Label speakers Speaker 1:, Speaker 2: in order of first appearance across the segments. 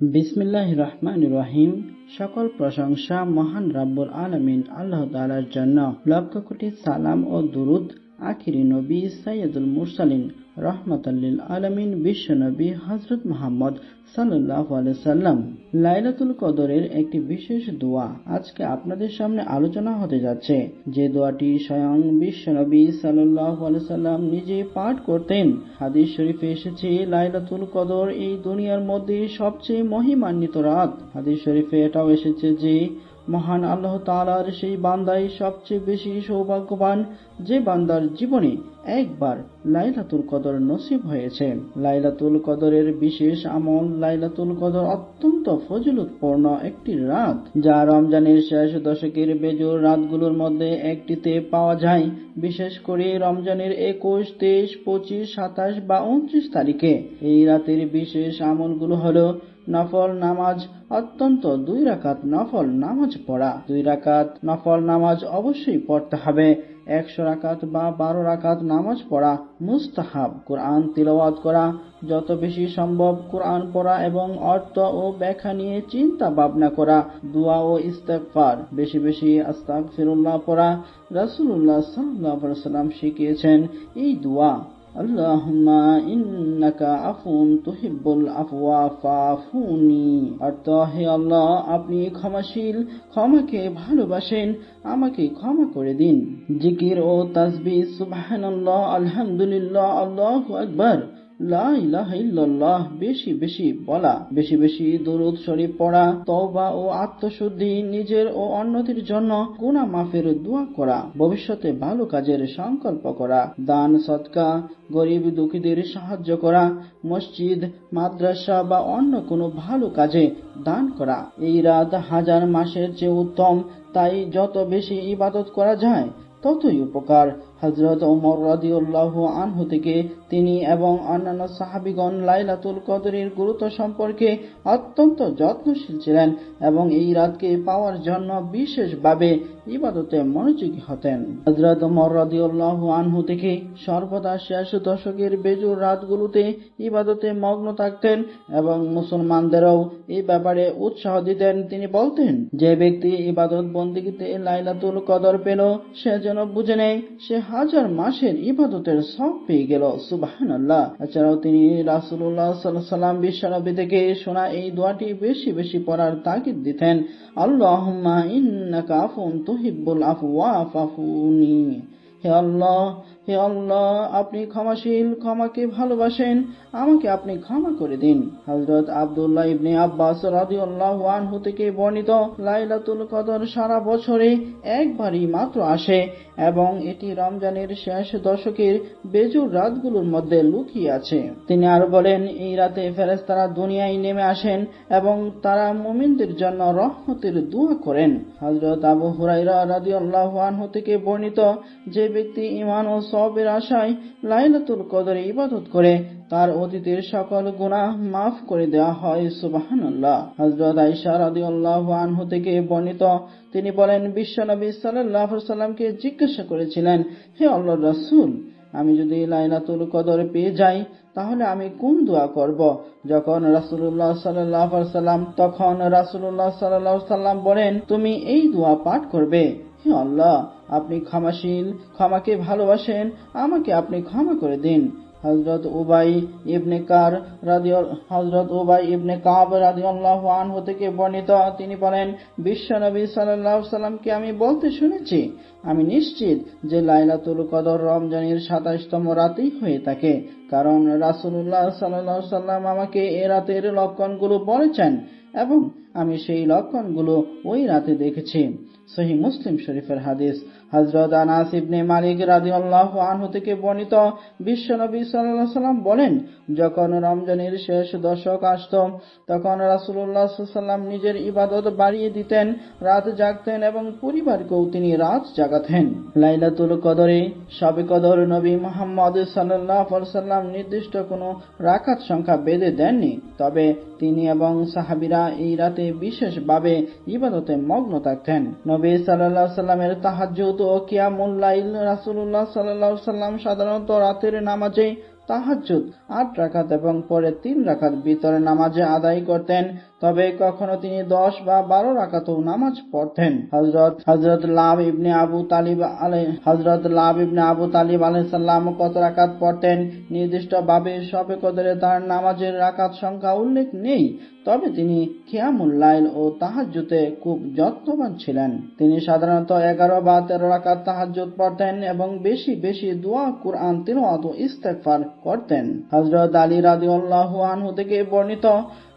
Speaker 1: বিসমিল্লাহ রহমান রহিম সকল প্রশংসা মহান রাব্বুল আলমিন আল্লাহ তালার জন্য। লক্ষ কোটি সালাম ও দুরুদ আখিরি নবী সৈয়দুল মুরসালিন। রহমতাল্লিল আলমিন বিশ্ব নবী হজরত মোহাম্মদ সাল্লাহ সাল্লাম লাইলাতুল কদরের একটি বিশেষ দোয়া আজকে আপনাদের সামনে আলোচনা হতে যাচ্ছে। যে দোয়াটি স্বয়ং বিশ্ব নবী সাল্লাহ সাল্লাম নিজে পাঠ করতেন। হাদিস শরীফে এসেছে, লাইলাতুল কদর এই দুনিয়ার মধ্যে সবচেয়ে মহিমান্বিত রাত। হাদিস শরীফে এটাও এসেছে যে মহান আল্লাহ তালার সেই বান্দাই সবচেয়ে বেশি সৌভাগ্যবান যে বান্দার জীবনে একবার লাইলাতুল কদর নসিব হয়েছে। লাইলাতুল কদরের বিশেষ আমল লাইলাতুল কদর অত্যন্ত ফজিলতপূর্ণ একটি রাত, যা রমজানের শেষ দশকের বেজোর রাতগুলোর মধ্যে একটিতে পাওয়া যায়। বিশেষ করে রমজানের একুশ, তেইশ, পঁচিশ, সাতাশ বা উনত্রিশ তারিখে। এই রাতের বিশেষ আমলগুলো হলো নফল নামাজ অত্যন্ত দুই রাকাত নফল নামাজ পড়া। দুই রাকাত নফল নামাজ অবশ্যই পড়তে হবে। একশো রাকাত বা বারো রাকাত নামাজ পড়া মুস্তাহাব। কোরআন তিলওয়াত করা যত বেশি সম্ভব কোরআন পড়া এবং অর্থ ও ব্যাখ্যা নিয়ে চিন্তা ভাবনা করা, দোয়া ও ইস্তেকফার বেশি বেশি আস্তাক ফিরুল্লাহ পড়া রাসুল্লাহ সাল্লাহ সাল্লাম শিখিয়েছেন, এই দোয়া আল্লাহুম্মা ইন্নাকা আফুন তুহিব্বুল আফওয়া, ফাফুনি। অর্থ হে আল্লাহ, আপনি ক্ষমাশীল, ক্ষমাকে ভালোবাসেন, আমাকে ক্ষমা করে দিন। জিকির ও তাসবিহ, সুবহানাল্লাহ, আলহামদুলিল্লাহ, আল্লাহু আকবার। লা ইলাহা ইল্লাল্লাহ, বেশি বেশি বলা, বেশি বেশি দরুদ শরীফ পড়া, তওবা ও আত্মশুদ্ধি নিজের ও অন্যদের জন্য গুনাহ মাফের দোয়া করা, ভবিষ্যতে ভালো কাজের সংকল্প করা, দান, সৎকা, গরিব দুঃখীদের সাহায্য করা, মসজিদ, মাদ্রাসা বা অন্য কোনো ভালো কাজে দান করা। এই রাত হাজার মাসের চেয়ে উত্তম, তাই যত বেশি ইবাদত করা যায়, ততই উপকার। হজরত ওমর রাদিউল্লাহ আনহু থেকে তিনি এবং অন্যান্য সাহাবিগণ লাইলাতুল কদরের গুরুত্ব সম্পর্কে অত্যন্ত যত্নশীল ছিলেন এবং এই রাতকে পাওয়ার জন্য বিশেষভাবে ইবাদতে মনোযোগী হতেন। হজরত ওমর রাদিউল্লাহ আনহু থেকে সর্বদা শেষ দশকের বেজুর রাতগুলোতে ইবাদতে মগ্ন থাকতেন এবং মুসলমানদেরও এই ব্যাপারে উৎসাহ দিতেন। তিনি বলতেন, যে ব্যক্তি ইবাদত বন্দিগিতে লাইলাতুল কদর পেল, সে যেন বুঝে নেয়, সে হাজার মাসের ইবাদতের সব পেয়ে গেল সুবাহান আল্লাহ এছাড়াও তিনি রাসুল্লাহ সাল্লাম বিশ্বনবী থেকে শোনা এই দোয়াটি বেশি বেশি পড়ার তাগিদ দিতেন। আল্লাহ ইন্নাকা আফুন তুহিবুল আফওয়া, ফাফুনি। হে আল্লাহ হে আল্লাহ, আপনি ক্ষমাশীল, ক্ষমাকে ভালোবাসেন, আমাকে আপনি ক্ষমা করে দিন। হজরত আবদুল্লাহ ইবনে আব্বাস রাদিউল্লাহ আনহু থেকে বর্ণিত, লাইলাতুল কদর সারা বছরে একবারই মাত্র আসে এবং এটি রমজানের শেষ দশকের বেজুর রাতগুলোর মধ্যে লুকিয়ে আছে। তিনি আরও বলেন, এই রাতে ফেরেস্তারা দুনিয়ায় নেমে আসেন এবং তারা মুমিনদের জন্য রহমতের দোয়া করেন। হজরত আবু হুরাইরা রাদিউল্লাহ আনহু থেকে বর্ণিত, যে ব্যক্তি ইমান ও সবের আশায় লাইলাতুল কদরে ইবাদত করে, তার অতীতের সকল গুনাহ মাফ করে দেওয়া হয় সুবাহান্লাহ হজরত আইসা রাদি আল্লাহ আনহু থেকে বর্ণিত, তিনি বলেন, বিশ্বনবী সাল্লাহ সাল্লামকে জিজ্ঞাসা করেছিলেন, হে আল্লাহ রাসুল, আমি যদি লাইলাতুল কদর পেয়ে যাই, তাহলে আমি কোন দোয়া করব? যখন রাসুল্লাহ সাল্লাহ সাল্লাম তখন রাসুল্লাহ সাল্লাহ সাল্লাম বলেন, তুমি এই দোয়া পাঠ করবে। হে আল্লাহ, আপনি ক্ষমাশীল, ক্ষমাকে ভালোবাসেন, আমাকে আপনি ক্ষমা করে দিন। হজরত উবাই ইবনে কার হজরত উবাই ইবনে কাব রাদিউল্লাহ আনহু থেকে বর্ণিত, তিনি বলেন, বিশ্বনবী সাল্লাহ সাল্লামকে আমি বলতে শুনেছি আমি নিশ্চিত যে লাইলাতুল কদর রমজানের সাতাশতম রাতেই হয়ে থাকে। কারণ রাসুল্লাহ সাল্লাহ সাল্লাম আমাকে এ রাতের লক্ষণগুলো বলেছেন এবং আমি সেই লক্ষণগুলো ওই রাতে দেখেছি। সহি মুসলিম শরীফের হাদিস। হজরত আনাস ইবনে মালিক রাদিউল্লাহ আনহু থেকে বর্ণিত বিশ্বনবী সাল্লাল্লাহু সাল্লাম বলেন, যখন রমজানের শেষ দশক আসত, তখন রাসূলুল্লাহ সাল্লাম নিজের ইবাদত বাড়িয়ে দিতেন, রাত জাগতেন এবং পরিবারকেও তিনি রাত জাগাতেন লাইলাতুল কদরে সবে কদর নবী মোহাম্মদ সাল্লাম নির্দিষ্ট কোনো রাখাত সংখ্যা বেঁধে দেননি। তবে তিনি এবং সাহাবিরা এই রাতে বিশেষভাবে ইবাদতে মগ্ন থাকতেন। নবী সাল্লাহ সাল্লামের তাহাজুদ ও কিয়ামুল্লাইল রাসুল্লাহ সাল্লাহ সাল্লাম সাধারণত রাতের নামাজে তাহাজুদ আট রাখাত এবং পরে তিন রাখাত ভিতরে নামাজে আদায় করতেন। তবে কখনো তিনি দশ বা বারো রাকাতও নামাজ পড়তেন। হজরত হজরত লাভ ইবনে আবু তালিব আলে হজরত লাভ ইবনে আবু তালিব আলাইসাল্লাম কত রাকাত পড়তেন? নির্দিষ্টভাবে সবে কদরে তার নামাজের রাকাত সংখ্যা উল্লেখ নেই। তবে তিনি খিয়ামুল লাইল ও তাহাজ্জুতে খুব যত্নবান ছিলেন। তিনি সাধারণত এগারো বা তেরো রাকাত তাহাজ্জুদ পড়তেন এবং বেশি বেশি দোয়া, কুরআন, তিলাওয়াত ও ইস্তেগফার করতেন। হজরত আলী রাদিয়াল্লাহু আনহু থেকে বর্ণিত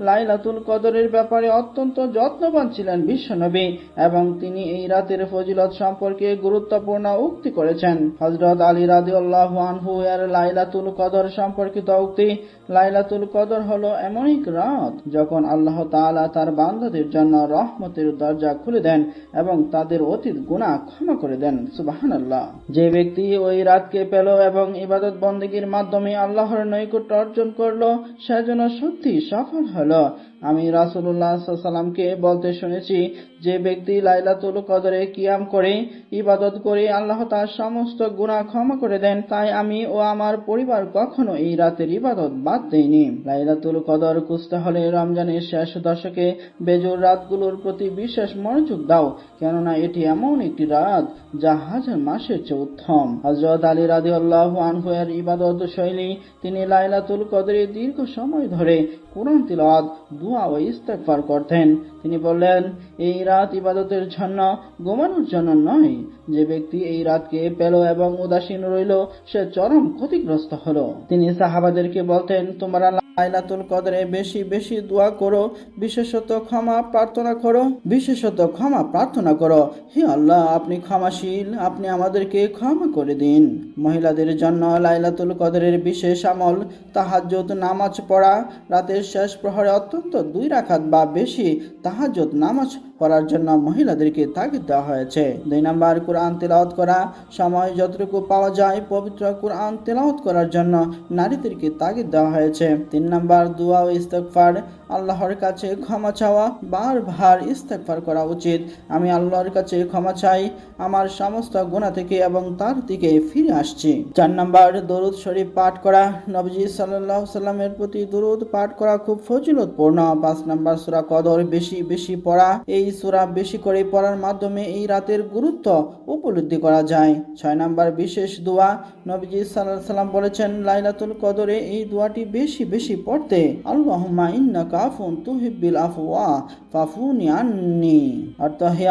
Speaker 1: লাইলাতুল কদরের ব্যাপারে অত্যন্ত যত্নবান ছিলেন বিশ্বনবী এবং তিনি এই রাতের ফজিলত সম্পর্কে গুরুত্বপূর্ণ উক্তি করেছেন। হজরত আলী রাদিয়াল্লাহু আনহু এর লাইলাতুল কদর সম্পর্কিত উক্তি। লাইলাতুল কদর হলো এমন এক রাত যখন আল্লাহ তাআলা তার বান্দাদের জন্য রহমতের দরজা খুলে দেন এবং তাদের অতীত গুনাহ ক্ষমা করে দেন। সুবহানাল্লাহ। যে ব্যক্তি ওই রাতকে পেল এবং ইবাদত বন্দেগীর মাধ্যমে আল্লাহর নৈকট্য অর্জন করল, সে যেন সত্যি সফল হলো। আমি রাসূলুল্লাহ সাল্লামকে বলতে শুনেছি, যে ব্যক্তি লাইলাতুল কদরে কিয়াম করে, ইবাদত করে আল্লাহ তার সমস্ত গুনাহ ক্ষমা করে দেন, তাই আমি ও আমার পরিবার কখনো এই রাতের ইবাদত বাদ দেইনি। লাইলাতুল কদর খুঁজতে হলে রমজানের শেষ দশকে বেজোর রাতগুলোর প্রতি বিশেষ মনোযোগ দাও, কেননা এটি এমন একটি রাত যা হাজার মাসের চেয়ে উত্তম। হজরত আলী রাদি আল্লাহ আনহু এর ইবাদত শৈলী তিনি লাইলাতুল কদরে দীর্ঘ সময় ধরে কোরআন তিলাওয়াত দোয়া ও ইস্তেগফার করতেন। তিনি বললেন, এই রাত ইবাদতের জন্য ঘুমানোর জন্য নয়। যে ব্যক্তি এই রাতকে পেল এবং উদাসীন রইল, সে চরম ক্ষতিগ্রস্ত হলো। তিনি সাহাবাদেরকে বলতেন, তোমরা লাইলাতুল কদরে বেশি বেশি দোয়া করো, বিশেষত ক্ষমা প্রার্থনা করো, বিশেষত ক্ষমা প্রার্থনা করো। হে আল্লাহ, আপনি ক্ষমাশীল, আপনি আমাদেরকে ক্ষমা করে দিন। মহিলাদের জন্য লাইলাতুল কদরের বিশেষ আমল, তাহাজ্জুদ, নামাজ পড়া, রাতের শেষ প্রহরে অত্যন্ত দুই রাখাত বা বেশি তাহাজ্জুদ, নামাজ পড়ার জন্য মহিলাদেরকে তাগিদ দেওয়া হয়েছে। দুই নম্বর, কোরআন তেলাওয়াত করা। সময় যতটুকু পাওয়া যায়, পবিত্র কোরআন তেলাওয়াত করার জন্য নারীদেরকে তাগিদ দেওয়া হয়েছে। তিন নাম্বার দোয়া ও ইস্তেগফার, আল্লাহর কাছে ক্ষমা চাওয়া, বারবার ইস্তেগফার করা উচিত। আমি আল্লাহর কাছে ক্ষমা চাই, আমার সমস্ত গুণা থেকে এবং তার দিকে ফিরে আসছি। চার নাম্বার দরুদ শরীফ পাঠ করা, নবজি সাল্লাহ সাল্লামের প্রতি দরুদ পাঠ করা খুব ফজিলতপূর্ণ। পাঁচ নাম্বার সূরা কদর, বেশি বেশি পড়া, এই সূরা বেশি করে পড়ার মাধ্যমে এই রাতের গুরুত্ব উপলব্ধি করা যায়। ছয় নাম্বার বিশেষ দোয়া, নবজি সাল্লাহ সাল্লাম বলেছেন, লাইলাতুল কদরে এই দোয়াটি বেশি বেশি পড়তে। আল্লাহুম্মা ইন্নাকা আফুন তুহিব্বিল আফওয়া, ফাফুনি আন্নি।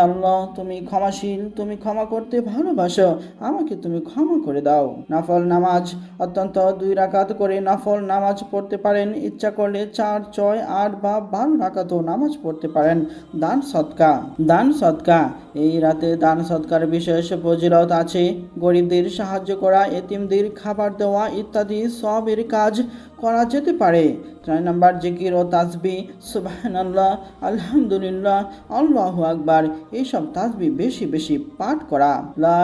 Speaker 1: আল্লাহ, তুমি ক্ষমাশীল, তুমি ক্ষমা করতে ভালোবাসো, আমাকে তুমি ক্ষমা করে দাও। নফল নামাজ, অত্যন্ত দুই রাকাত করে নফল নামাজ পড়তে পারেন। ইচ্ছা করলে চার, ছয়, আট বা বারো রাকাতও নামাজ পড়তে পারেন। দান সৎকা দান সৎকা। এই রাতে দান সৎকার বিশেষ ফজিলত আছে। গরিবদের সাহায্য করা, এতিমদের খাবার দেওয়া ইত্যাদি সবের কাজ। করা যেতে পারে। ছয় নম্বর জিকির ও তাসবি সুবহানাল্লাহ, আলহামদুলিল্লাহ, আল্লাহ আকবার এইসব তাজবি বেশি বেশি পাঠ করা। লা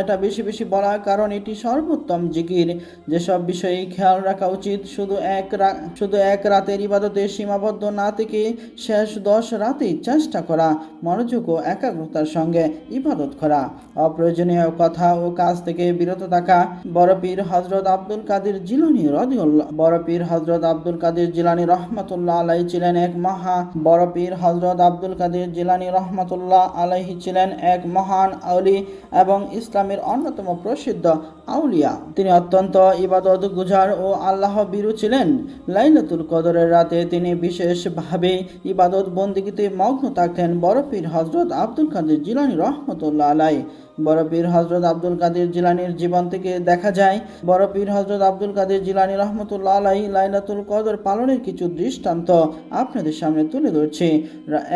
Speaker 1: এটা বেশি বেশি বলা কারণ এটি সর্বোত্তম জিকির। যেসব বিষয়ে খেয়াল রাখা উচিত, শুধু এক শুধু এক রাতের ইবাদতে সীমাবদ্ধ না থেকে শেষ দশ রাতেই চেষ্টা করা, মনোযোগ ও একাগ্রতার সঙ্গে ইবাদত করা। অপ্রয়োজনীয় কথা ও কাজ থেকে বিরত থাকা, বড় পীর হজরত আব্দুল কাদের জিলানি পীর হজরত আব্দুল কাদের জিলানি রহমতুল্লাহ আলাই ছিলেন এক মহা, বড় হজরত আব্দুল কাদের জিলানি রহমতুল্লাহ আলাইহি ছিলেন এক মহান আউলি এবং ইসলামের অন্যতম প্রসিদ্ধ আউলিয়া। তিনি অত্যন্ত ইবাদত গুজার ও আল্লাহ বিরু ছিলেন। লাইলাতুল কদরের রাতে তিনি বিশেষভাবে ইবাদত বন্দিগিতে মগ্ন থাকতেন বড় হজরত আব্দুল কাদের জিলানি রহমতুল্লাহ আলাই বড় পীর হজরত আব্দুল কাদের জিলানির জীবন থেকে দেখা যায়, বড় পীর হজরত আব্দুল কাদের জিলানি রহমতুল্লাহ আলাই লাইলাতুল কদর পালনের কিছু দৃষ্টান্ত আপনাদের সামনে তুলে ধরছি।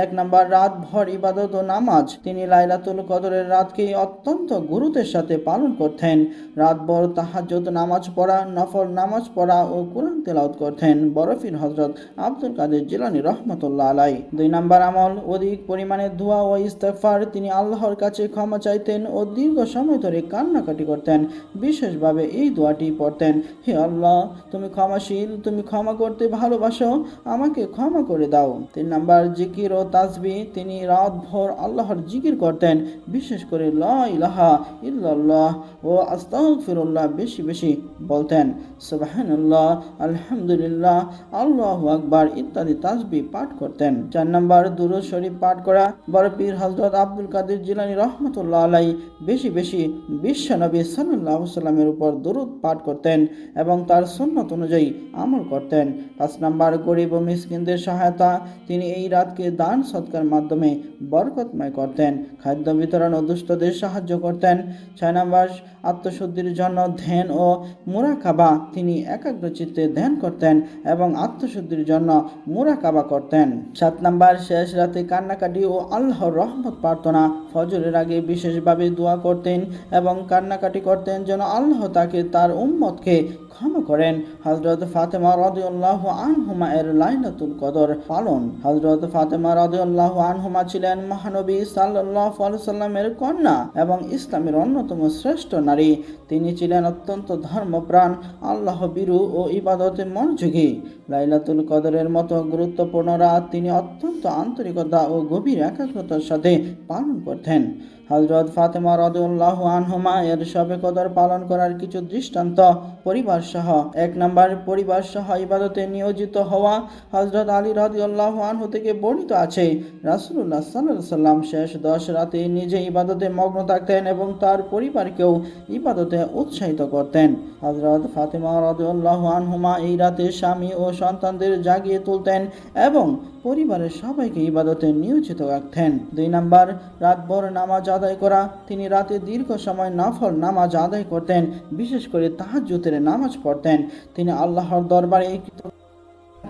Speaker 1: এক নাম্বার রাত ভর ইবাদত ও নামাজ। তিনি লাইলাতুল কদরের রাতকে অত্যন্ত গুরুত্বের সাথে পালন করতেন। রাত রাতভর তাহাজ্জুদ নামাজ পড়া, নফল নামাজ পড়া ও কোরআন তেলাওয়াত করতেন বড় পীর হজরত আব্দুল কাদের জিলানি রহমতুল্লাহ আলাই দুই নাম্বার আমল, অধিক পরিমাণে ধোয়া ও ইস্তফার তিনি আল্লাহর কাছে ক্ষমা চাইতেন ও দীর্ঘ সময় ধরে কান্নাকাটি করতেন। বিশেষভাবে এই দোয়াটি পড়তেন, হে আল্লাহ, তুমি ক্ষমাশীল, তুমি ক্ষমা করতে ভালোবাসো, আমাকে ক্ষমা করে দাও। তিন নাম্বার জিকির ও তাজবি, তিনি রাত ভর আল্লাহর জিকির করতেন, বিশেষ করে লা ইলাহা ইল্লাল্লাহ ও আস্তাগফিরুল্লাহ বেশি বেশি বলতেন। সুবহানাল্লাহ, আলহামদুলিল্লাহ, আল্লাহু আকবার ইত্যাদি তাজবি পাঠ করতেন। চার নাম্বার দুরূদ শরীফ পাঠ করা, বড় পীর হযরত আব্দুল কাদের জিলানী রহমতুল্লাহ আলাই বেশি বেশি বিশ্ব নবী সাল্লাহ সাল্লামের উপর দরুদ পাঠ করতেন এবং তার সুন্নত অনুযায়ী আমল করতেন। পাঁচ নাম্বার, গরিব ও মিসকিনদের সহায়তা। তিনি এই রাতকে দান সৎকার মাধ্যমে বরকতময় করতেন, খাদ্য বিতরণ ও দুষ্টদের সাহায্য করতেন। ছয় নাম্বার, আত্মশুদ্ধির জন্য ধ্যান ও মুরাকাবা। তিনি একাগ্র চিত্তে ধ্যান করতেন এবং আত্মশুদ্ধির জন্য মুরাকাবা করতেন। সাত নাম্বার, শেষ রাতে কান্নাকাটি ও আল্লাহর রহমত প্রার্থনা। ফজরের আগে বিশেষভাবে দোয়া করতেন এবং কান্নাকাটি করতেন যেন আল্লাহ তাকে তার উম্মতকে ক্ষমা করেন। হজরত ফাতেমা রদিউল্লাহ আনহুমা এর লাইলাতুল কদর পালন। হজরত ফাতেমা রদিউল্লাহ আনহুমা ছিলেন মহানবী সাল্লাহ সাল্লামের কন্যা এবং ইসলামের অন্যতম শ্রেষ্ঠ নারী। তিনি ছিলেন অত্যন্ত ধর্মপ্রাণ, আল্লাহ বিরু ও ইবাদতে মনোযোগী। লাইলাতুল কদরের মতো গুরুত্বপূর্ণ রাত তিনি অত্যন্ত আন্তরিকতা ও গভীর একাগ্রতার সাথে পালন করতেন। হজরত ফাতেমা রদুল্লাহ আনহুমা এর সবে কদর পালন করার কিছু দৃষ্টান্ত পরিবার সহ এক নম্বর পরিবার সহ ইবাদতে নিয়োজিত হওয়া হজরত আলী রদিউল্লাহ আনহু থেকে বর্ণিত আছে রাসুল্লাহ সাল্লাহ সাল্লাম শেষ দশ রাতে নিজে ইবাদতে মগ্ন থাকতেন এবং তার পরিবারকেও ইবাদতে উৎসাহিত করতেন। হজরত ফাতেমা রদুল্লাহ আনহুমা এই রাতে স্বামী ও সন্তানদের জাগিয়ে তুলতেন এবং পরিবারের সবাইকে ইবাদতে নিয়োজিত রাখতেন। দুই নাম্বার রাত রাতভর নামাজ আদায় করা। তিনি রাতে দীর্ঘ সময় নফল নামাজ আদায় করতেন, বিশেষ করে তাহাজুতের নামাজ পড়তেন। তিনি আল্লাহর দরবারে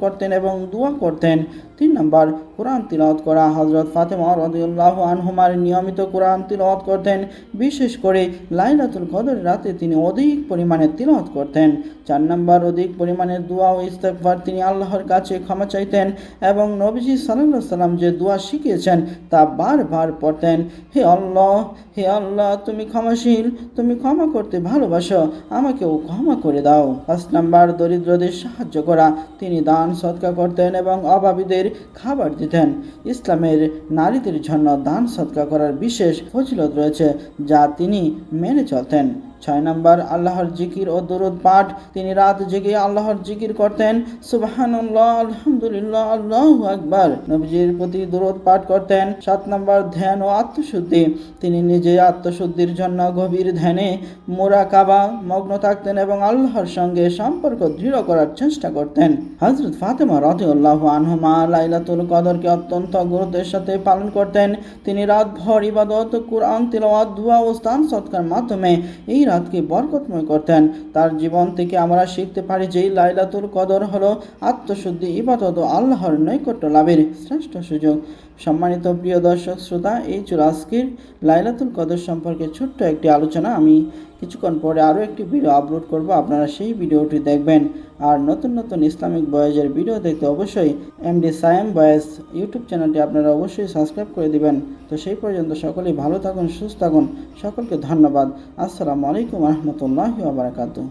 Speaker 1: করতেন এবং দোয়া করতেন। তিন নম্বর, কোরআন তিলাওয়াত করা। হজরত ফাতেমা রদিউল্লাহ আনহুমার নিয়মিত কোরআন তিলাওয়াত করতেন। বিশেষ করে লাইলাতুল কদর রাতে তিনি অধিক পরিমাণে তিলাওয়াত করতেন। চার নম্বর, অধিক পরিমাণে দোয়া ও ইস্তেকবার তিনি আল্লাহর কাছে ক্ষমা চাইতেন এবং নবীজি সাল্লাহ সাল্লাম যে দোয়া শিখিয়েছেন তা বারবার পড়তেন। হে আল্লাহ হে আল্লাহ, তুমি ক্ষমাশীল, তুমি ক্ষমা করতে ভালোবাসো, আমাকেও ক্ষমা করে দাও। পাঁচ নাম্বার, দরিদ্রদের সাহায্য করা। তিনি দান সৎকা করতেন এবং অভাবীদের খাবার দিতেন। ইসলামের নারীদের জন্য দান সৎকা করার বিশেষ ফজিলত রয়েছে, যা তিনি মেনে চলতেন। ছয় নম্বর, আল্লাহর জিকির ও দরুদ পাঠ। তিনি রাত জেগে আল্লাহর জিকির করতেন। সুবহানাল্লাহ, আলহামদুলিল্লাহ, আল্লাহ আকবার। নবীজির প্রতি দরুদ পাঠ করতেন। সাত নম্বর, ধ্যান ও আত্মশুদ্ধি। তিনি নিজে আত্মশুদ্ধির জন্য গভীর ধ্যানে মোরাকাবা মগ্ন থাকতেন এবং আল্লাহর সঙ্গে সম্পর্ক দৃঢ় করার চেষ্টা করতেন। হজরত ফাতেমা রদিউল্লাহ আনহুমা লাইলাতুল কদরকে অত্যন্ত গুরুত্বের সাথে পালন করতেন। তিনি রাত ভর ইবাদত, কুরআন, তিলাওয়াত, দোয়া ও স্থান সৎকার মাধ্যমে এই রাতকে বরকতময় করতেন। তার জীবন থেকে আমরা শিখতে পারি যে লাইলাতুল কদর হলো আত্মশুদ্ধি, ইবাদত ও আল্লাহর নৈকট্য লাভের শ্রেষ্ঠ সুযোগ। সম্মানিত প্রিয় দর্শক, শ্রোতা, এই চুল আজকের লাইলাতুল কদর সম্পর্কে ছোট্ট একটি আলোচনা। আমি কিছুক্ষণ পরে আরও একটি ভিডিও আপলোড করব। আপনারা সেই ভিডিওটি দেখবেন। আর নতুন নতুন ইসলামিক বয়েজের ভিডিও দেখতে অবশ্যই এমডি সায়েম বয়েজ ইউটিউব চ্যানেলটি আপনারা অবশ্যই সাবস্ক্রাইব করে দিবেন। তো সেই পর্যন্ত সকলেই ভালো থাকুন, সুস্থ থাকুন। সকলকে ধন্যবাদ। আসসালামু আলাইকুম রহমতুল্লাহ বারাকাতু